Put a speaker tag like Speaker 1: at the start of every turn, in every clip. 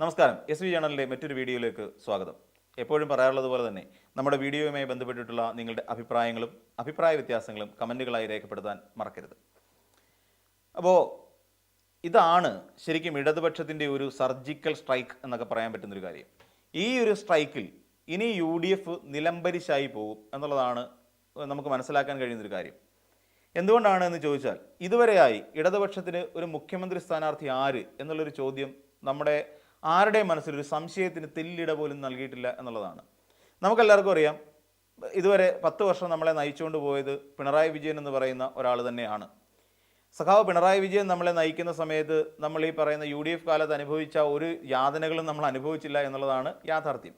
Speaker 1: നമസ്കാരം. S V ചാനലിന്റെ മറ്റൊരു വീഡിയോയിലേക്ക് സ്വാഗതം. എപ്പോഴും പറയാറുള്ളത് പോലെ തന്നെ നമ്മുടെ വീഡിയോയുമായി ബന്ധപ്പെട്ടിട്ടുള്ള നിങ്ങളുടെ അഭിപ്രായങ്ങളും അഭിപ്രായ വ്യത്യാസങ്ങളും കമന്റുകളായി രേഖപ്പെടുത്താൻ മറക്കരുത്. അപ്പോൾ ഇതാണ് ശരിക്കും ഇടതുപക്ഷത്തിന്റെ ഒരു സർജിക്കൽ സ്ട്രൈക്ക് എന്നൊക്കെ പറയാൻ പറ്റുന്നൊരു കാര്യം. ഈ ഒരു സ്ട്രൈക്കിൽ ഇനി യു ഡി എഫ് നിലംപരിശായി പോകും എന്നുള്ളതാണ് നമുക്ക് മനസ്സിലാക്കാൻ കഴിയുന്നൊരു കാര്യം. എന്തുകൊണ്ടാണ് എന്ന് ചോദിച്ചാൽ ഇതുവരെയായി ഇടതുപക്ഷത്തിന് ഒരു മുഖ്യമന്ത്രി സ്ഥാനാർത്ഥി ആര് എന്നുള്ളൊരു ചോദ്യം നമ്മുടെ ആരുടെയും മനസ്സിൽ ഒരു സംശയത്തിന് തെല്ലിട പോലും നൽകിയിട്ടില്ല എന്നുള്ളതാണ്. നമുക്കെല്ലാവർക്കും അറിയാം ഇതുവരെ പത്ത് വർഷം നമ്മളെ നയിച്ചുകൊണ്ട് പോയത് പിണറായി വിജയൻ എന്ന് പറയുന്ന ഒരാൾ തന്നെയാണ്. സഖാവ് പിണറായി വിജയൻ നമ്മളെ നയിക്കുന്ന സമയത്ത് നമ്മൾ ഈ പറയുന്ന യു ഡി എഫ് കാലത്ത് അനുഭവിച്ച ഒരു യാതനകളും നമ്മൾ അനുഭവിച്ചില്ല എന്നുള്ളതാണ് യാഥാർത്ഥ്യം.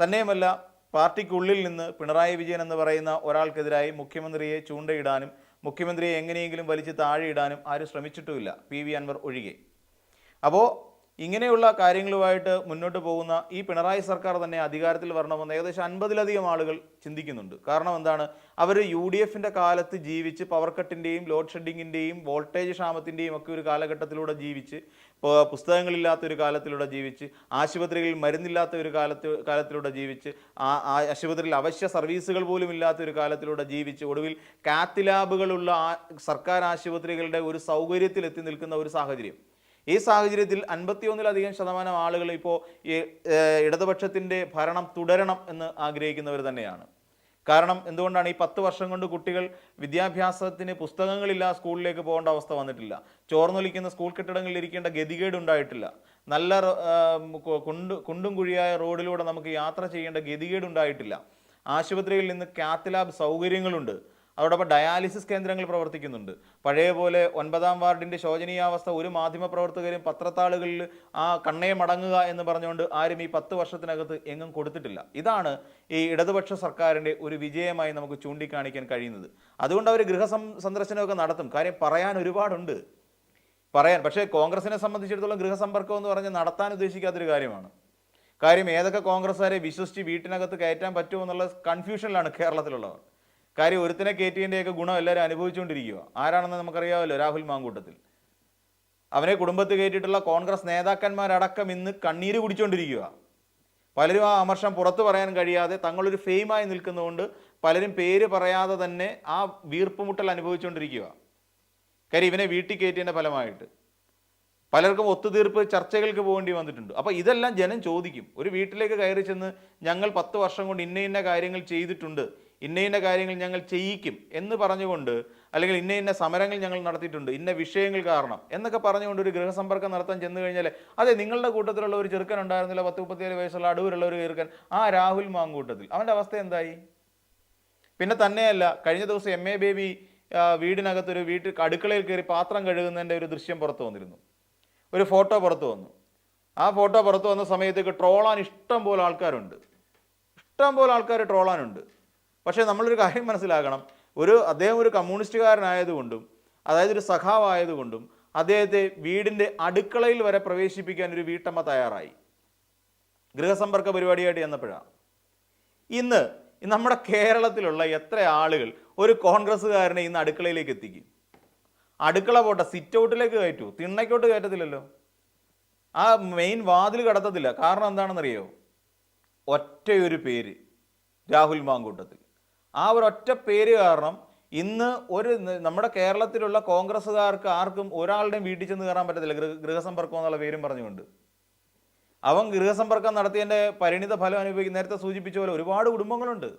Speaker 1: തന്നെയുമല്ല പാർട്ടിക്കുള്ളിൽ നിന്ന് പിണറായി വിജയൻ എന്ന് പറയുന്ന ഒരാൾക്കെതിരായി മുഖ്യമന്ത്രിയെ ചൂണ്ടയിടാനും മുഖ്യമന്ത്രിയെ എങ്ങനെയെങ്കിലും വലിച്ച് താഴെയിടാനും ആരും ശ്രമിച്ചിട്ടുമില്ല പി വി അൻവർ ഒഴികെ. അപ്പോൾ ഇങ്ങനെയുള്ള കാര്യങ്ങളുമായിട്ട് മുന്നോട്ട് പോകുന്ന ഈ പിണറായി സർക്കാർ തന്നെ അധികാരത്തിൽ വരണമെന്ന് ഏകദേശം അൻപതിലധികം ആളുകൾ ചിന്തിക്കുന്നുണ്ട്. കാരണം എന്താണ്? അവർ യു ഡി എഫിന്റെ കാലത്ത് ജീവിച്ച് പവർ കട്ടിന്റെയും ലോഡ് ഷെഡിങ്ങിന്റെയും വോൾട്ടേജ് ക്ഷാമത്തിന്റെയും ഒക്കെ ഒരു കാലഘട്ടത്തിലൂടെ ജീവിച്ച് പുസ്തകങ്ങളില്ലാത്ത ഒരു കാലത്തിലൂടെ ജീവിച്ച് ആശുപത്രികളിൽ മരുന്നില്ലാത്ത ഒരു കാലത്ത് കാലത്തിലൂടെ ജീവിച്ച് ആ ആശുപത്രിയിൽ അവശ്യ സർവീസുകൾ പോലും ഇല്ലാത്ത ഒരു കാലത്തിലൂടെ ജീവിച്ച് ഒടുവിൽ കാത്ത് ലാബുകളുള്ള സർക്കാർ ആശുപത്രികളുടെ ഒരു സൗകര്യത്തിൽ എത്തി നിൽക്കുന്ന ഒരു സാഹചര്യം. ഈ സാഹചര്യത്തിൽ അൻപത്തിയൊന്നിലധികം ശതമാനം ആളുകൾ ഇപ്പോൾ ഈ ഇടതുപക്ഷത്തിന്റെ ഭരണം തുടരണം എന്ന് ആഗ്രഹിക്കുന്നവർ തന്നെയാണ്. കാരണം എന്തുകൊണ്ടാണ് ഈ പത്ത് വർഷം കൊണ്ട് കുട്ടികൾ വിദ്യാഭ്യാസത്തിന് പുസ്തകങ്ങളില്ല സ്കൂളിലേക്ക് പോകേണ്ട അവസ്ഥ വന്നിട്ടില്ല. ചോർന്നൊലിക്കുന്ന സ്കൂൾ കെട്ടിടങ്ങളിൽ ഇരിക്കേണ്ട ഗതികേട് ഉണ്ടായിട്ടില്ല നല്ല കുണ്ട് കുണ്ടും കുഴിയായ റോഡിലൂടെ നമുക്ക് യാത്ര ചെയ്യേണ്ട ഗതികേട് ഉണ്ടായിട്ടില്ല ആശുപത്രിയിൽ നിന്ന് കാത്ത് ലാബ് സൗകര്യങ്ങളുണ്ട്. അതോടൊപ്പം ഡയാലിസിസ് കേന്ദ്രങ്ങൾ പ്രവർത്തിക്കുന്നുണ്ട്. പഴയ പോലെ ഒൻപതാം വാർഡിന്റെ ശോചനീയാവസ്ഥ ഒരു മാധ്യമ പ്രവർത്തകരും പത്രത്താളുകളിൽ ആ കണ്ണയെ മടങ്ങുക എന്ന് പറഞ്ഞുകൊണ്ട് ആരും ഈ പത്ത് വർഷത്തിനകത്ത് എങ്ങും കൊടുത്തിട്ടില്ല. ഇതാണ് ഈ ഇടതുപക്ഷ സർക്കാരിന്റെ ഒരു വിജയമായി നമുക്ക് ചൂണ്ടിക്കാണിക്കാൻ കഴിയുന്നത്. അതുകൊണ്ട് അവർ ഗൃഹസം സന്ദർശനമൊക്കെ നടത്തും. കാര്യം പറയാൻ ഒരുപാടുണ്ട്. പറയാൻ. പക്ഷേ കോൺഗ്രസിനെ സംബന്ധിച്ചിടത്തോളം ഗൃഹസമ്പർക്കം എന്ന് പറഞ്ഞ് നടത്താൻ ഉദ്ദേശിക്കാത്തൊരു കാര്യമാണ്. കാര്യം ഏതൊക്കെ കോൺഗ്രസ്സുകാരെ വിശ്വസിച്ച് വീട്ടിനകത്ത് കയറ്റാൻ പറ്റുമോ എന്നുള്ള കൺഫ്യൂഷനിലാണ് കേരളത്തിലുള്ളവർ. കാര്യം ഒരുത്തിനെ കയറ്റിയതിന്റെയൊക്കെ ഗുണം എല്ലാവരും അനുഭവിച്ചുകൊണ്ടിരിക്കുക ആരാണെന്ന് നമുക്കറിയാമല്ലോ രാഹുൽ മാങ്കൂട്ടത്തിൽ. അവനെ കുടുംബത്ത് കയറ്റിയിട്ടുള്ള കോൺഗ്രസ് നേതാക്കന്മാരടക്കം ഇന്ന് കണ്ണീര് കുടിച്ചുകൊണ്ടിരിക്കുക പലരും ആ അമർഷം പുറത്തു പറയാൻ കഴിയാതെ തങ്ങളൊരു ഫെയിമായി നിൽക്കുന്നതുകൊണ്ട് പലരും പേര് പറയാതെ തന്നെ ആ വീർപ്പുമുട്ടൽ അനുഭവിച്ചുകൊണ്ടിരിക്കുക കാര്യം ഇവനെ വീട്ടിൽ കയറ്റിയതിന്റെ ഫലമായിട്ട്. പലർക്കും ഒത്തുതീർപ്പ് ചർച്ചകൾക്ക് പോകേണ്ടി വന്നിട്ടുണ്ട്. അപ്പോൾ ഇതെല്ലാം ജനം ചോദിക്കും. ഒരു വീട്ടിലേക്ക് കയറി ചെന്ന് ഞങ്ങൾ പത്ത് വർഷം കൊണ്ട് ഇന്ന ഇന്ന കാര്യങ്ങൾ ചെയ്തിട്ടുണ്ട്. ഇന്ന ഇന്ന കാര്യങ്ങൾ ഞങ്ങൾ ചെയ്യിക്കും എന്ന് പറഞ്ഞുകൊണ്ട് അല്ലെങ്കിൽ ഇന്ന ഇന്ന സമരങ്ങൾ ഞങ്ങൾ നടത്തിയിട്ടുണ്ട് ഇന്ന വിഷയങ്ങൾ കാരണം എന്നൊക്കെ പറഞ്ഞുകൊണ്ട് ഒരു ഗൃഹസമ്പർക്കം നടത്താൻ ചെന്ന് കഴിഞ്ഞാൽ അതെ നിങ്ങളുടെ കൂട്ടത്തിലുള്ള ഒരു ചെറുക്കൻ ഉണ്ടായിരുന്നില്ല പത്ത് മുപ്പത്തിയേഴ് വയസ്സുള്ള അടൂരുള്ള ഒരു ചെറുക്കൻ ആ രാഹുൽ മാങ്കൂട്ടത്തിൽ. അവന്റെ അവസ്ഥ എന്തായി? പിന്നെ തന്നെയല്ല കഴിഞ്ഞ ദിവസം എം എ ബേബി വീടിനകത്തൊരു വീട്ടിൽ അടുക്കളയിൽ കയറി പാത്രം കഴുകുന്നതിന്റെ ഒരു ദൃശ്യം പുറത്തു വന്നിരുന്നു. ഒരു ഫോട്ടോ പുറത്തു വന്നു. ആ ഫോട്ടോ പുറത്തു വന്ന സമയത്തേക്ക് ട്രോളാൻ ഇഷ്ടം പോലെ ആൾക്കാരുണ്ട്. ഇഷ്ടം പോലെ ആൾക്കാർ ട്രോളാനുണ്ട്. പക്ഷേ നമ്മളൊരു കാര്യം മനസ്സിലാക്കണം. ഒരു അദ്ദേഹം ഒരു കമ്മ്യൂണിസ്റ്റുകാരനായതുകൊണ്ടും അതായത് ഒരു സഖാവായതുകൊണ്ടും അദ്ദേഹത്തെ വീടിന്റെ അടുക്കളയിൽ വരെ പ്രവേശിപ്പിക്കാൻ ഒരു വീട്ടമ്മ തയ്യാറായി. ഗൃഹസമ്പർക്ക പരിപാടിയായിട്ട് ചെന്നപ്പോഴാണ് ഇന്ന് നമ്മുടെ കേരളത്തിലുള്ള എത്ര ആളുകൾ ഒരു കോൺഗ്രസ്സുകാരനെ ഇന്ന് അടുക്കളയിലേക്ക് എത്തിക്കും? അടുക്കള പോട്ടെ സിറ്റ് ഔട്ടിലേക്ക് കയറ്റൂ. തിണ്ണയ്ക്കോട്ട് കയറ്റത്തില്ലല്ലോ. ആ മെയിൻ വാതിൽ കടത്തത്തില്ല. കാരണം എന്താണെന്നറിയോ? ഒറ്റയൊരു പേര് രാഹുൽ മാങ്കൂട്ടത്തിൽ. ആ ഒരു ഒറ്റ പേര് കാരണം ഇന്ന് ഒരു നമ്മുടെ കേരളത്തിലുള്ള കോൺഗ്രസ്സുകാർക്ക് ആർക്കും ഒരാളുടെയും വീട്ടിൽ ചെന്ന് കയറാൻ പറ്റത്തില്ല. ഗൃഹ ഗൃഹസമ്പർക്കം എന്നുള്ള പേരും പറഞ്ഞുകൊണ്ട്. അവൻ ഗൃഹസമ്പർക്കം നടത്തിയതിന്റെ പരിണിത ഫലം അനുഭവിക്കും നേരത്തെ സൂചിപ്പിച്ച പോലെ ഒരുപാട് കുടുംബങ്ങളുണ്ട്.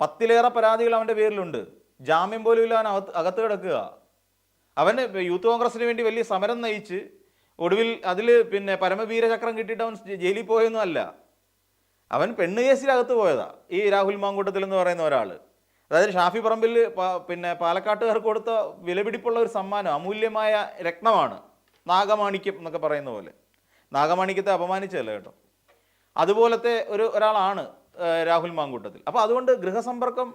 Speaker 1: പത്തിലേറെ പരാതികൾ അവന്റെ പേരിലുണ്ട്. ജാമ്യം പോലും ഇല്ല അവൻ അകത്ത് അകത്ത് കിടക്കുക അവന് യൂത്ത് കോൺഗ്രസിന് വേണ്ടി വലിയ സമരം നയിച്ച് ഒടുവിൽ അതിൽ പിന്നെ പരമവീരചക്രം കിട്ടിയിട്ട് അവൻ ജയിലിൽ പോയൊന്നും അല്ല. അവൻ പെണ്ണ് കേസിലകത്ത് പോയതാ. ഈ രാഹുൽ മാങ്കൂട്ടത്തിൽ എന്ന് പറയുന്ന ഒരാൾ അതായത് ഷാഫി പറമ്പിൽ പിന്നെ പാലക്കാട്ടുകാർക്ക് കൊടുത്ത വിലപിടിപ്പുള്ള ഒരു സമ്മാനം അമൂല്യമായ രത്നമാണ്. നാഗമാണിക്യം എന്നൊക്കെ പറയുന്ന പോലെ. നാഗമാണിക്യത്തെ അപമാനിച്ചതല്ല കേട്ടോ. അതുപോലത്തെ ഒരു ഒരാളാണ് രാഹുൽ മാങ്കൂട്ടത്തിൽ. അപ്പോൾ അതുകൊണ്ട് ഗൃഹസമ്പർക്കം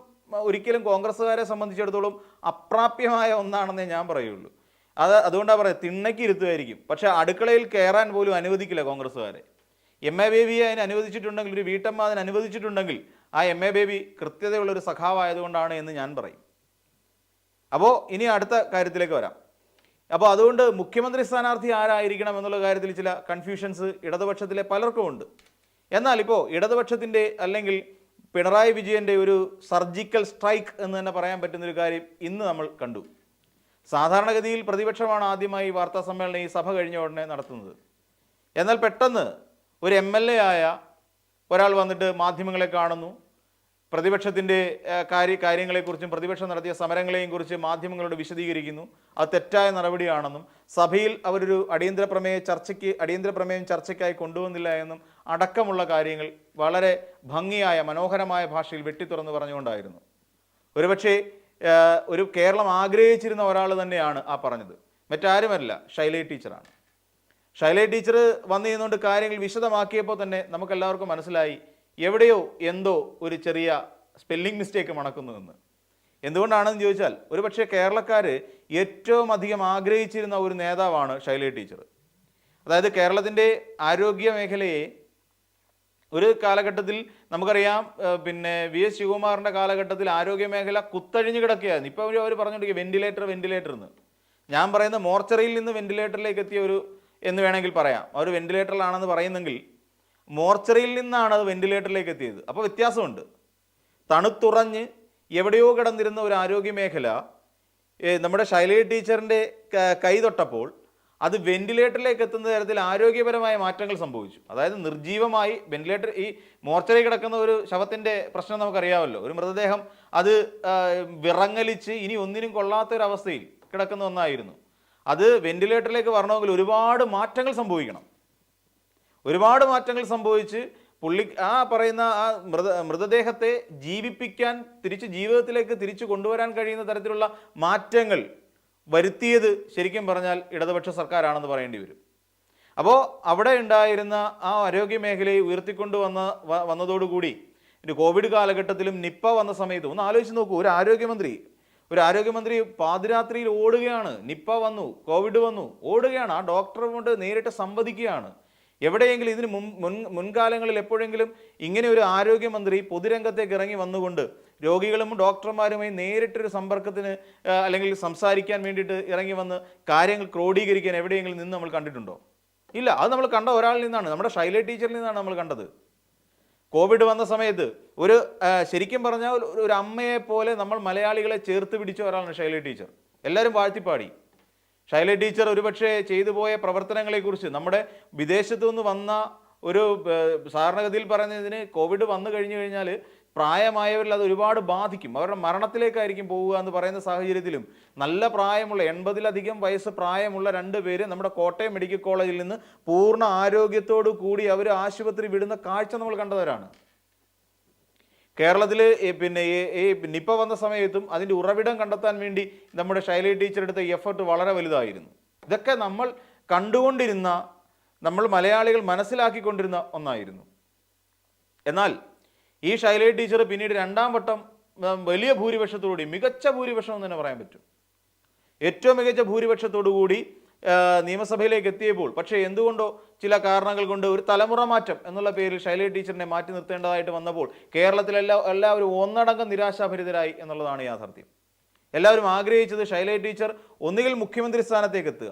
Speaker 1: ഒരിക്കലും കോൺഗ്രസ്സുകാരെ സംബന്ധിച്ചിടത്തോളം അപ്രാപ്യമായ ഒന്നാണെന്നേ ഞാൻ പറയുള്ളൂ. അത് അതുകൊണ്ടാണ് പറയുക തിണ്ണയ്ക്ക് ഇരുത്തുമായിരിക്കും. പക്ഷേ അടുക്കളയിൽ കയറാൻ പോലും അനുവദിക്കില്ല കോൺഗ്രസ്സുകാരെ. എം എ ബേബിയെ അതിന് അനുവദിച്ചിട്ടുണ്ടെങ്കിൽ ഒരു വീട്ടമ്മ അതിന് അനുവദിച്ചിട്ടുണ്ടെങ്കിൽ ആ എം എ ബേബി കൃത്യതയുള്ളൊരു സഖാവായതുകൊണ്ടാണ് എന്ന് ഞാൻ പറയും. അപ്പോൾ ഇനി അടുത്ത കാര്യത്തിലേക്ക് വരാം. അപ്പോൾ അതുകൊണ്ട് മുഖ്യമന്ത്രി സ്ഥാനാർത്ഥി ആരായിരിക്കണം എന്നുള്ള കാര്യത്തിൽ ചില കൺഫ്യൂഷൻസ് ഇടതുപക്ഷത്തിലെ പലർക്കും ഉണ്ട്. എന്നാൽ ഇപ്പോൾ ഇടതുപക്ഷത്തിന്റെ അല്ലെങ്കിൽ പിണറായി വിജയന്റെ ഒരു സർജിക്കൽ സ്ട്രൈക്ക് എന്ന് തന്നെ പറയാൻ പറ്റുന്നൊരു കാര്യം ഇന്ന് നമ്മൾ കണ്ടു. സാധാരണഗതിയിൽ പ്രതിപക്ഷമാണ് ആദ്യമായി വാർത്താ സമ്മേളനം ഈ സഭ കഴിഞ്ഞ ഉടനെ നടത്തുന്നത്. എന്നാൽ പെട്ടെന്ന് ഒരു എം എൽ എ ആയ ഒരാൾ വന്നിട്ട് മാധ്യമങ്ങളെ കാണുന്നു. പ്രതിപക്ഷത്തിന്റെ കാര്യ കാര്യങ്ങളെക്കുറിച്ചും പ്രതിപക്ഷം നടത്തിയ സമരങ്ങളെയും കുറിച്ച് മാധ്യമങ്ങളോട് വിശദീകരിക്കുന്നു. അത് തെറ്റായ നടപടിയാണെന്നും സഭയിൽ അവരൊരു അടിയന്തര പ്രമേയ ചർച്ചയ്ക്ക് അടിയന്തര പ്രമേയം ചർച്ചയ്ക്കായി കൊണ്ടുവന്നില്ല എന്നും അടക്കമുള്ള കാര്യങ്ങൾ വളരെ ഭംഗിയായ മനോഹരമായ ഭാഷയിൽ വെട്ടിത്തുറന്ന് പറഞ്ഞുകൊണ്ടായിരുന്നു. ഒരുപക്ഷെ ഒരു കേരളം ആഗ്രഹിച്ചിരുന്ന ഒരാൾ തന്നെയാണ് ആ പറഞ്ഞത്. മറ്റാരുമല്ല ശൈലേ ടീച്ചറാണ്. ശൈലേ ടീച്ചർ വന്നു കാര്യങ്ങൾ വിശദമാക്കിയപ്പോൾ തന്നെ നമുക്കെല്ലാവർക്കും മനസ്സിലായി എവിടെയോ എന്തോ ഒരു ചെറിയ സ്പെല്ലിംഗ് മിസ്റ്റേക്ക് മണക്കുന്നുവെന്ന് എന്തുകൊണ്ടാണെന്ന് ചോദിച്ചാൽ ഒരുപക്ഷെ കേരളക്കാർ ഏറ്റവും അധികം ആഗ്രഹിച്ചിരുന്ന ഒരു നേതാവാണ് ശൈലേ ടീച്ചർ. അതായത് കേരളത്തിന്റെ ആരോഗ്യ മേഖലയെ ഒരു കാലഘട്ടത്തിൽ നമുക്കറിയാം പിന്നെ വി എസ് ശിവകുമാറിന്റെ കാലഘട്ടത്തിൽ ആരോഗ്യ മേഖല കുത്തഴിഞ്ഞു കിടക്കുകയായിരുന്നു. ഇപ്പോൾ അവർ പറഞ്ഞുകൊണ്ടിരിക്കുക വെന്റിലേറ്റർ വെന്റിലേറ്റർ എന്ന്. ഞാൻ പറയുന്ന മോർച്ചറിയിൽ നിന്ന് വെന്റിലേറ്ററിലേക്ക് എത്തിയ ഒരു എന്ന് വേണമെങ്കിൽ പറയാം. അവർ വെന്റിലേറ്ററിലാണെന്ന് പറയുന്നെങ്കിൽ മോർച്ചറിയിൽ നിന്നാണ് അത് വെന്റിലേറ്ററിലേക്ക് എത്തിയത്. അപ്പോൾ വ്യത്യാസമുണ്ട്. തണുത്തുറഞ്ഞ് എവിടെയോ കിടന്നിരുന്ന ഒരു ആരോഗ്യ മേഖല നമ്മുടെ ശൈലജ ടീച്ചറിന്റെ കൈ തൊട്ടപ്പോൾ അത് വെന്റിലേറ്ററിലേക്ക് എത്തുന്ന തരത്തിൽ ആരോഗ്യപരമായ മാറ്റങ്ങൾ സംഭവിച്ചു. അതായത് നിർജീവമായി വെന്റിലേറ്റർ ഈ മോർച്ചറി കിടക്കുന്ന ഒരു ശവത്തിന്റെ പ്രശ്നം നമുക്കറിയാമല്ലോ. ഒരു മൃതദേഹം അത് വിറങ്ങലിച്ച് ഇനി ഒന്നിനും കൊള്ളാത്ത ഒരു അവസ്ഥയിൽ കിടക്കുന്ന ഒന്നായിരുന്നു. അത് വെന്റിലേറ്ററിലേക്ക് വരണമെങ്കിൽ ഒരുപാട് മാറ്റങ്ങൾ സംഭവിക്കണം. ഒരുപാട് മാറ്റങ്ങൾ സംഭവിച്ച് പുള്ളി ആ പറയുന്ന ആ മൃത മൃതദേഹത്തെ ജീവിപ്പിക്കാൻ തിരിച്ച് ജീവിതത്തിലേക്ക് തിരിച്ചു കൊണ്ടുവരാൻ കഴിയുന്ന തരത്തിലുള്ള മാറ്റങ്ങൾ വരുത്തിയത് ശരിക്കും പറഞ്ഞാൽ ഇടതുപക്ഷ സർക്കാരാണെന്ന് പറയേണ്ടി വരും. അപ്പോൾ അവിടെ ഉണ്ടായിരുന്ന ആ ആരോഗ്യ മേഖലയെ ഉയർത്തിക്കൊണ്ട് വന്ന വന്നതോടുകൂടി കോവിഡ് കാലഘട്ടത്തിലും നിപ്പ വന്ന സമയത്ത് ഒന്ന് ആലോചിച്ച് നോക്കൂ ഒരു ആരോഗ്യമന്ത്രി ഒരു ആരോഗ്യമന്ത്രി പാതിരാത്രിയിൽ ഓടുകയാണ്. നിപ്പ വന്നു കോവിഡ് വന്നു ഓടുകയാണ്. ആ ഡോക്ടറെ കൊണ്ട് നേരിട്ട് സംവദിക്കുകയാണ്. എവിടെയെങ്കിലും ഇതിന് മുൻ മുൻ മുൻകാലങ്ങളിൽ എപ്പോഴെങ്കിലും ഇങ്ങനെ ഒരു ആരോഗ്യമന്ത്രി പൊതുരംഗത്തേക്ക് ഇറങ്ങി വന്നുകൊണ്ട് രോഗികളും ഡോക്ടർമാരുമായി നേരിട്ടൊരു സമ്പർക്കത്തിന് അല്ലെങ്കിൽ സംസാരിക്കാൻ വേണ്ടിയിട്ട് ഇറങ്ങി വന്ന് കാര്യങ്ങൾ ക്രോഡീകരിക്കാൻ എവിടെയെങ്കിലും നിന്ന് നമ്മൾ കണ്ടിട്ടുണ്ടോ? ഇല്ല അത് നമ്മൾ കണ്ട ഒരാളിൽ നിന്നാണ്. നമ്മുടെ ശൈല ടീച്ചറിൽ നിന്നാണ് നമ്മൾ കണ്ടത്. കോവിഡ് വന്ന സമയത്ത് ഒരു ശരിക്കും പറഞ്ഞാൽ ഒരു- അമ്മയെ പോലെ നമ്മൾ മലയാളികളെ ചേർത്ത് പിടിച്ച ഒരാളാണ് ശൈല ടീച്ചർ. എല്ലാവരും വാഴ്ത്തിപ്പാടി. ശൈല ടീച്ചർ ഒരുപക്ഷെ ചെയ്തു പോയ പ്രവർത്തനങ്ങളെക്കുറിച്ച് നമ്മുടെ വിദേശത്തു നിന്ന് വന്ന ഒരു സാധാരണഗതിയിൽ പറയുന്നതിന് കോവിഡ് വന്നു കഴിഞ്ഞു കഴിഞ്ഞാൽ പ്രായമായവരിൽ അത് ഒരുപാട് ബാധിക്കും. അവരുടെ മരണത്തിലേക്കായിരിക്കും പോവുക എന്ന് പറയുന്ന സാഹചര്യത്തിലും നല്ല പ്രായമുള്ള എൺപതിലധികം വയസ്സ് പ്രായമുള്ള രണ്ട് പേര് നമ്മുടെ കോട്ടയം മെഡിക്കൽ കോളേജിൽ നിന്ന് പൂർണ ആരോഗ്യത്തോടു കൂടി അവർ ആശുപത്രി വിടുന്ന കാഴ്ച നമ്മൾ കണ്ടവരാണ്. കേരളത്തിൽ പിന്നെ ഈ- നിപ്പ വന്ന സമയത്തും അതിന്റെ ഉറവിടം കണ്ടെത്താൻ വേണ്ടി നമ്മുടെ ശൈലി ടീച്ചർ എടുത്ത എഫർട്ട് വളരെ വലുതായിരുന്നു. ഇതൊക്കെ നമ്മൾ കണ്ടുകൊണ്ടിരുന്ന നമ്മൾ മലയാളികൾ മനസ്സിലാക്കിക്കൊണ്ടിരുന്ന ഒന്നായിരുന്നു. എന്നാൽ ഈ ശൈലജ ടീച്ചർ പിന്നീട് രണ്ടാം വട്ടം വലിയ ഭൂരിപക്ഷത്തോടുകൂടി മികച്ച ഭൂരിപക്ഷം എന്ന് തന്നെ പറയാൻ പറ്റും. ഏറ്റവും മികച്ച ഭൂരിപക്ഷത്തോടുകൂടി നിയമസഭയിലേക്ക് എത്തിയപ്പോൾ പക്ഷേ എന്തുകൊണ്ടോ ചില കാരണങ്ങൾ കൊണ്ട് ഒരു തലമുറ മാറ്റം എന്നുള്ള പേരിൽ ശൈലജ ടീച്ചറിനെ മാറ്റി നിർത്തേണ്ടതായിട്ട് വന്നപ്പോൾ കേരളത്തിലെല്ലാ എല്ലാവരും ഒന്നടങ്കം നിരാശാഭരിതരായി എന്നുള്ളതാണ് യാഥാർത്ഥ്യം. എല്ലാവരും ആഗ്രഹിച്ചത് ശൈലജ ടീച്ചർ ഒന്നുകിൽ മുഖ്യമന്ത്രി സ്ഥാനത്തേക്ക് എത്തുക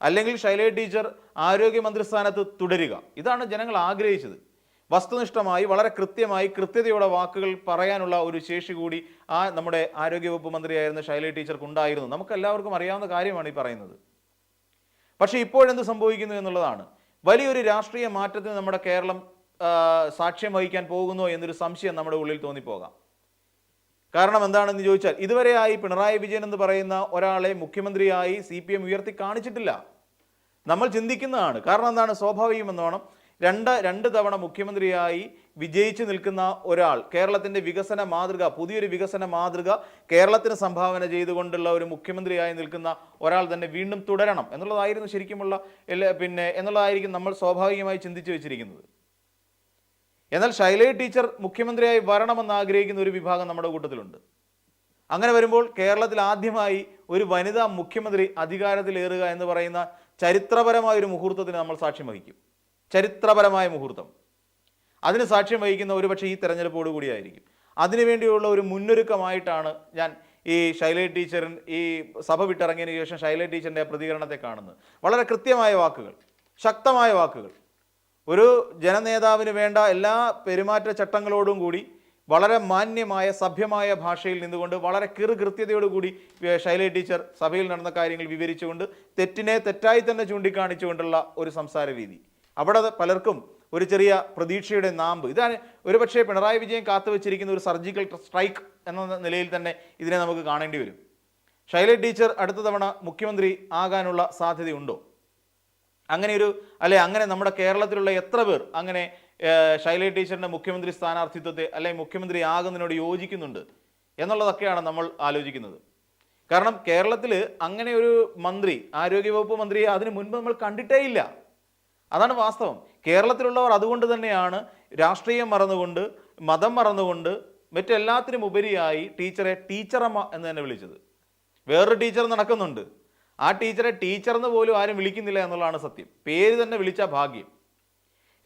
Speaker 1: അല്ലെങ്കിൽ ശൈലജ ടീച്ചർ ആരോഗ്യമന്ത്രി സ്ഥാനത്ത് തുടരുക. ഇതാണ് ജനങ്ങൾ ആഗ്രഹിച്ചത്. വസ്തുനിഷ്ഠമായി വളരെ കൃത്യമായി കൃത്യതയോടെ വാക്കുകൾ പറയാനുള്ള ഒരു ശേഷി കൂടി ആ നമ്മുടെ ആരോഗ്യവകുപ്പ് മന്ത്രിയായിരുന്ന ശൈലജ ടീച്ചർക്ക് ഉണ്ടായിരുന്നു നമുക്ക് എല്ലാവർക്കും അറിയാവുന്ന കാര്യമാണ് ഈ പറയുന്നത്. പക്ഷേ ഇപ്പോഴെന്ത് സംഭവിക്കുന്നു എന്നുള്ളതാണ്. വലിയൊരു രാഷ്ട്രീയ മാറ്റത്തിന് നമ്മുടെ കേരളം സാക്ഷ്യം വഹിക്കാൻ പോകുന്നു എന്നൊരു സംശയം നമ്മുടെ ഉള്ളിൽ തോന്നിപ്പോകാം. കാരണം എന്താണെന്ന് ചോദിച്ചാൽ ഇതുവരെയായി പിണറായി വിജയൻ എന്ന് പറയുന്ന ഒരാളെ മുഖ്യമന്ത്രിയായി സി പി എം ഉയർത്തി കാണിച്ചിട്ടില്ല. നമ്മൾ ചിന്തിക്കുന്നതാണ്. കാരണം എന്താണ്? സ്വാഭാവികമെന്നോണം രണ്ട് രണ്ട് തവണ മുഖ്യമന്ത്രിയായി വിജയിച്ചു നിൽക്കുന്ന ഒരാൾ കേരളത്തിന്റെ വികസന മാതൃക പുതിയൊരു വികസന മാതൃക കേരളത്തിന് സംഭാവന ചെയ്തുകൊണ്ടുള്ള ഒരു മുഖ്യമന്ത്രിയായി നിൽക്കുന്ന ഒരാൾ തന്നെ വീണ്ടും തുടരണം എന്നുള്ളതായിരുന്നു ശരിക്കുമുള്ള പിന്നെ എന്നുള്ളതായിരിക്കും നമ്മൾ സ്വാഭാവികമായി ചിന്തിച്ചു വെച്ചിരിക്കുന്നത്. എന്നാൽ ശൈലജ ടീച്ചർ മുഖ്യമന്ത്രിയായി വരണമെന്ന് ആഗ്രഹിക്കുന്ന ഒരു വിഭാഗം നമ്മുടെ കൂട്ടത്തിലുണ്ട്. അങ്ങനെ വരുമ്പോൾ കേരളത്തിൽ ആദ്യമായി ഒരു വനിതാ മുഖ്യമന്ത്രി അധികാരത്തിലേറുക എന്ന് പറയുന്ന ചരിത്രപരമായ ഒരു മുഹൂർത്തത്തിന് നമ്മൾ സാക്ഷ്യം വഹിക്കും. ചരിത്രപരമായ മുഹൂർത്തം. അതിന് സാക്ഷ്യം വഹിക്കുന്ന ഒരുപക്ഷെ ഈ തെരഞ്ഞെടുപ്പോട് കൂടിയായിരിക്കും. അതിനുവേണ്ടിയുള്ള ഒരു മുന്നൊരുക്കമായിട്ടാണ് ഞാൻ ഈ ശൈലേ ടീച്ചറിൻ ഈ സഭ വിട്ടിറങ്ങിയതിന് ശേഷം ശൈലേ ടീച്ചറിന്റെ പ്രതികരണത്തെ കാണുന്നത്. വളരെ കൃത്യമായ വാക്കുകൾ ശക്തമായ വാക്കുകൾ. ഒരു ജനനേതാവിന് വേണ്ട എല്ലാ പെരുമാറ്റ ചട്ടങ്ങളോടും കൂടി വളരെ മാന്യമായ സഭ്യമായ ഭാഷയിൽ നിന്നുകൊണ്ട് വളരെ കൃത്യതയോടുകൂടി ശൈലേ ടീച്ചർ സഭയിൽ നടന്ന കാര്യങ്ങൾ വിവരിച്ചുകൊണ്ട് തെറ്റിനെ തെറ്റായി തന്നെ ചൂണ്ടിക്കാണിച്ചുകൊണ്ടുള്ള ഒരു സംസാര രീതി അവിടെ പലർക്കും ഒരു ചെറിയ പ്രതീക്ഷയുടെ നാമ്പ്. ഇതാണ് ഒരുപക്ഷെ പിണറായി വിജയൻ കാത്തുവച്ചിരിക്കുന്ന ഒരു സർജിക്കൽ സ്ട്രൈക്ക് എന്ന നിലയിൽ തന്നെ ഇതിനെ നമുക്ക് കാണേണ്ടി വരും. ശൈലജ ടീച്ചർ അടുത്ത തവണ മുഖ്യമന്ത്രി ആകാനുള്ള സാധ്യതയുണ്ടോ? അങ്ങനെ ഒരു അല്ലെ അങ്ങനെ നമ്മുടെ കേരളത്തിലുള്ള എത്ര പേർ അങ്ങനെ ഏഹ്, ടീച്ചറിന്റെ മുഖ്യമന്ത്രി സ്ഥാനാർത്ഥിത്വത്തെ അല്ലെങ്കിൽ മുഖ്യമന്ത്രി ആകുന്നതിനോട് യോജിക്കുന്നുണ്ട് എന്നുള്ളതൊക്കെയാണ് നമ്മൾ ആലോചിക്കുന്നത്. കാരണം കേരളത്തിൽ അങ്ങനെ ഒരു മന്ത്രി ആരോഗ്യവകുപ്പ് മന്ത്രിയെ അതിന് മുൻപ് നമ്മൾ കണ്ടിട്ടേ ഇല്ല. അതാണ് വാസ്തവം. കേരളത്തിലുള്ളവർ അതുകൊണ്ട് തന്നെയാണ് രാഷ്ട്രീയം മറന്നുകൊണ്ട് മതം മറന്നുകൊണ്ട് മറ്റെല്ലാത്തിനും ഉപരിയായി ടീച്ചറെ ടീച്ചറമ്മ എന്ന് തന്നെ വിളിച്ചത്. വേറൊരു ടീച്ചർ നടക്കുന്നുണ്ട്. ആ ടീച്ചറെ ടീച്ചർ എന്ന് പോലും ആരും വിളിക്കുന്നില്ല എന്നുള്ളതാണ് സത്യം. പേര് തന്നെ വിളിച്ച ഭാഗ്യം.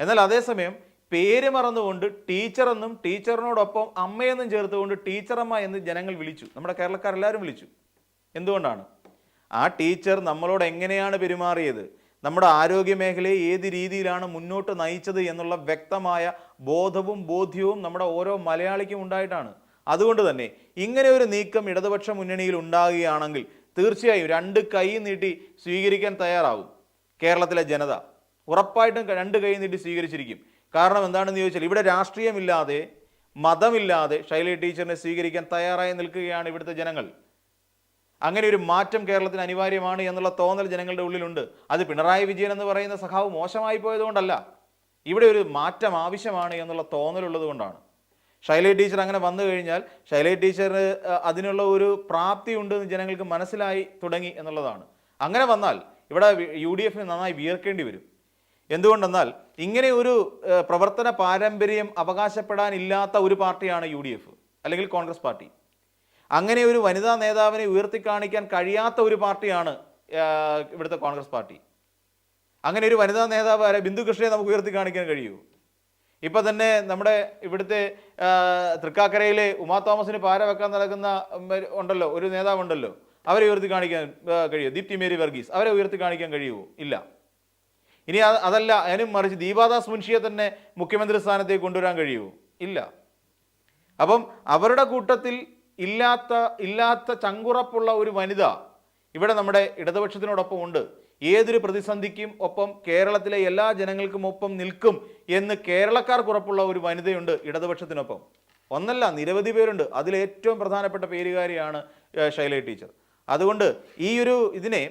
Speaker 1: എന്നാൽ അതേസമയം പേര് മറന്നുകൊണ്ട് ടീച്ചറെന്നും ടീച്ചറിനോടൊപ്പം അമ്മയെന്നും ചേർത്തുകൊണ്ട് ടീച്ചറമ്മ എന്ന് ജനങ്ങൾ വിളിച്ചു. നമ്മുടെ കേരളക്കാരെല്ലാവരും വിളിച്ചു. എന്തുകൊണ്ടാണ്? ആ ടീച്ചർ നമ്മളോട് എങ്ങനെയാണ് പെരുമാറിയത്? നമ്മുടെ ആരോഗ്യ മേഖലയെ ഏത് രീതിയിലാണ് മുന്നോട്ട് നയിച്ചത് എന്നുള്ള വ്യക്തമായ ബോധവും ബോധ്യവും നമ്മുടെ ഓരോ മലയാളിക്കും ഉണ്ടായിട്ടാണ്. അതുകൊണ്ട് തന്നെ ഇങ്ങനെ ഒരു നീക്കം ഇടതുപക്ഷ മുന്നണിയിൽ ഉണ്ടാകുകയാണെങ്കിൽ തീർച്ചയായും രണ്ട് കൈ നീട്ടി സ്വീകരിക്കാൻ തയ്യാറാകും കേരളത്തിലെ ജനത. ഉറപ്പായിട്ടും രണ്ട് കൈ നീട്ടി സ്വീകരിച്ചിരിക്കും. കാരണം എന്താണെന്ന് ചോദിച്ചാൽ ഇവിടെ രാഷ്ട്രീയമില്ലാതെ മതമില്ലാതെ ശൈലി ടീച്ചറിനെ സ്വീകരിക്കാൻ തയ്യാറായി നിൽക്കുകയാണ് ഇവിടുത്തെ ജനങ്ങൾ. അങ്ങനെ ഒരു മാറ്റം കേരളത്തിന് അനിവാര്യമാണ് എന്നുള്ള തോന്നൽ ജനങ്ങളുടെ ഉള്ളിലുണ്ട്. അത് പിണറായി വിജയൻ എന്ന് പറയുന്ന സഖാവ് മോശമായി പോയതുകൊണ്ടല്ല. ഇവിടെ ഒരു മാറ്റം ആവശ്യമാണ് എന്നുള്ള തോന്നലുള്ളത് കൊണ്ടാണ്. ശൈലേ ടീച്ചർ അങ്ങനെ വന്നു കഴിഞ്ഞാൽ ശൈലേ ടീച്ചറിന് അതിനുള്ള ഒരു പ്രാപ്തി ഉണ്ട് എന്ന് ജനങ്ങൾക്ക് മനസ്സിലായി തുടങ്ങി എന്നുള്ളതാണ്. അങ്ങനെ വന്നാൽ ഇവിടെ യു ഡി എഫിന് നന്നായി വിയർക്കേണ്ടി വരും. എന്തുകൊണ്ടെന്നാൽ ഇങ്ങനെ ഒരു പ്രവർത്തന പാരമ്പര്യം അവകാശപ്പെടാനില്ലാത്ത ഒരു പാർട്ടിയാണ് യു ഡി എഫ് അല്ലെങ്കിൽ കോൺഗ്രസ് പാർട്ടി. അങ്ങനെ ഒരു വനിതാ നേതാവിനെ ഉയർത്തിക്കാണിക്കാൻ കഴിയാത്ത ഒരു പാർട്ടിയാണ് ഇവിടുത്തെ കോൺഗ്രസ് പാർട്ടി. അങ്ങനെ ഒരു വനിതാ നേതാവ് ആരെ? ബിന്ദു കൃഷ്ണയെ നമുക്ക് ഉയർത്തി കാണിക്കാൻ കഴിയൂ. ഇപ്പം തന്നെ നമ്മുടെ ഇവിടുത്തെ തൃക്കാക്കരയിലെ ഉമാ തോമസിന് പാര വെക്കാൻ നടക്കുന്ന ഉണ്ടല്ലോ ഒരു നേതാവുണ്ടല്ലോ അവരെ ഉയർത്തി കാണിക്കാൻ കഴിയുമോ? ദീപ്തി മേരി വർഗീസ് അവരെ ഉയർത്തി കാണിക്കാൻ കഴിയുമോ? ഇല്ല. ഇനി അതല്ല അതിനും മറിച്ച് ദീപാദാസ് മുൻഷിയെ തന്നെ മുഖ്യമന്ത്രി സ്ഥാനത്തേക്ക് കൊണ്ടുവരാൻ കഴിയുമോ? ഇല്ല. അപ്പം അവരുടെ കൂട്ടത്തിൽ ഇല്ലാത്ത ഇല്ലാത്ത ചങ്കുറപ്പുള്ള ഒരു വനിത ഇവിടെ നമ്മുടെ ഇടതുപക്ഷത്തിനോടൊപ്പം ഉണ്ട്. ഏതൊരു പ്രതിസന്ധിക്കും ഒപ്പം കേരളത്തിലെ എല്ലാ ജനങ്ങൾക്കും ഒപ്പം നിൽക്കും എന്ന് കേരളക്കാർക്കുറപ്പുള്ള ഒരു വനിതയുണ്ട് ഇടതുപക്ഷത്തിനൊപ്പം. ഒന്നല്ല നിരവധി പേരുണ്ട്. അതിൽ ഏറ്റവും പ്രധാനപ്പെട്ട പേരുകാരിയാണ് ശൈല ടീച്ചർ. അതുകൊണ്ട് ഈ ഒരു ഇതിനെ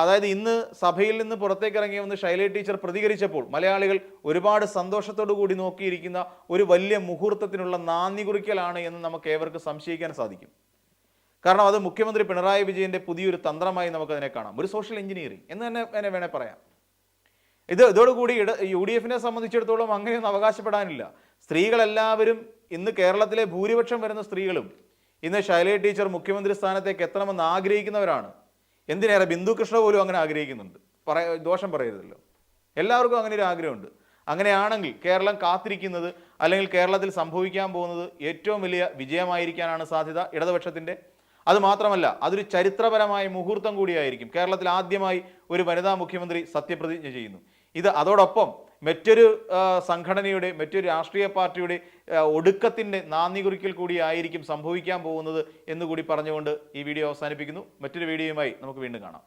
Speaker 1: അതായത് ഇന്ന് സഭയിൽ നിന്ന് പുറത്തേക്ക് ഇറങ്ങി വന്ന് ശൈല ടീച്ചർ പ്രതികരിച്ചപ്പോൾ മലയാളികൾ ഒരുപാട് സന്തോഷത്തോടു കൂടി നോക്കിയിരിക്കുന്ന ഒരു വലിയ മുഹൂർത്തത്തിനുള്ള നാന്ദി കുറിക്കലാണ് എന്ന് നമുക്ക് ഏവർക്ക് സംശയിക്കാൻ സാധിക്കും. കാരണം അത് മുഖ്യമന്ത്രി പിണറായി വിജയന്റെ പുതിയൊരു തന്ത്രമായി നമുക്കതിനെ കാണാം. ഒരു സോഷ്യൽ എഞ്ചിനീയറിംഗ് എന്ന് തന്നെ എന്നെ വേണേൽ പറയാം. ഇത് ഇതോടുകൂടി ഇട യു ഡി എഫിനെ സംബന്ധിച്ചിടത്തോളം അങ്ങനെയൊന്നും അവകാശപ്പെടാനില്ല. സ്ത്രീകളെല്ലാവരും ഇന്ന് കേരളത്തിലെ ഭൂരിപക്ഷം വരുന്ന സ്ത്രീകളും ഇന്ന് ശൈലേ ടീച്ചർ മുഖ്യമന്ത്രി സ്ഥാനത്തേക്ക് എത്തണമെന്ന് ആഗ്രഹിക്കുന്നവരാണ്. എന്തിനേറെ ബിന്ദുകൃഷ്ണ പോലും അങ്ങനെ ആഗ്രഹിക്കുന്നുണ്ട്. പറയ ദോഷം പറയരുതല്ലോ. എല്ലാവർക്കും അങ്ങനെ ഒരു ആഗ്രഹമുണ്ട്. അങ്ങനെയാണെങ്കിൽ കേരളം കാത്തിരിക്കുന്നത് അല്ലെങ്കിൽ കേരളത്തിൽ സംഭവിക്കാൻ പോകുന്നത് ഏറ്റവും വലിയ വിജയമായിരിക്കാനാണ് സാധ്യത ഇടതുപക്ഷത്തിന്റെ അതുമാത്രമല്ല അതൊരു ചരിത്രപരമായ മുഹൂർത്തം കൂടിയായിരിക്കും. കേരളത്തിൽ ആദ്യമായി ഒരു വനിതാ മുഖ്യമന്ത്രി സത്യപ്രതിജ്ഞ ചെയ്യുന്നു. ഇത് അതോടൊപ്പം മറ്റൊരു സംഘടനയുടെ മറ്റൊരു രാഷ്ട്രീയ പാർട്ടിയുടെ ഒടുക്കത്തിന്റെ നാന്ദി കുറിക്കൽ കൂടി ആയിരിക്കും സംഭവിക്കാൻ പോകുന്നത് എന്നുകൂടി പറഞ്ഞുകൊണ്ട് ഈ വീഡിയോ അവസാനിപ്പിക്കുന്നു. മറ്റൊരു വീഡിയോയുമായി നമുക്ക് വീണ്ടും കാണാം.